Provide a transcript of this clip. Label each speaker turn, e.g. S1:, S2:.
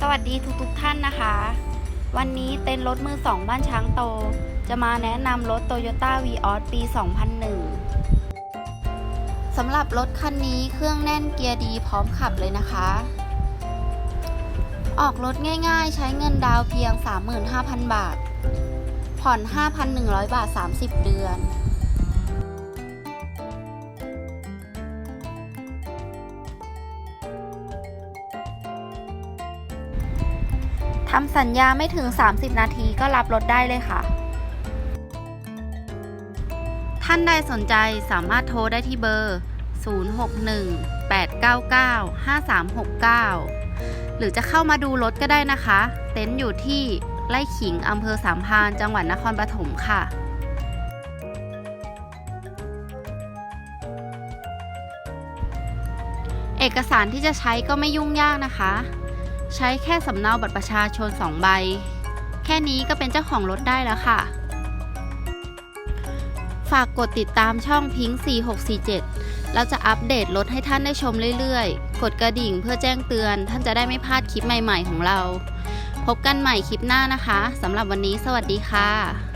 S1: สวัสดีทุกๆท่านนะคะ วันนี้เต็นรถมือสองบ้านช้างโต จะมาแนะนำรถ Toyota v ีออปี 2001 สำหรับรถคันนี้เครื่องแน่นเกียร์ดีพร้อมขับเลยนะคะ ออกรถง่ายๆใช้เงินดาวเพียง 35,000 บาท ผ่อน 5,100 บาท 30 เดือน ทำสัญญาไม่ถึง 30 นาทีก็รับรถได้เลยค่ะ ท่านใดสนใจสามารถโทรได้ที่เบอร์ 061-899-5369 หรือจะเข้ามาดูรถก็ได้นะคะ เต็นท์อยู่ที่ไร่ขิงอำเภอสามพานจังหวัดนครปฐมค่ะเอกสารที่จะใช้ก็ไม่ยุ่งยากนะคะ ใช้แค่สำเนาบัตรประชาชน 2 ใบ แค่นี้ก็เป็นเจ้าของรถได้แล้วค่ะ ฝากกดติดตามช่องพิงค์4647 เราจะอัปเดตรถให้ท่านได้ชมเรื่อยๆ กดกระดิ่งเพื่อแจ้งเตือน ท่านจะได้ไม่พลาดคลิปใหม่ๆของเรา พบกันใหม่คลิปหน้านะคะสำหรับวันนี้สวัสดีค่ะ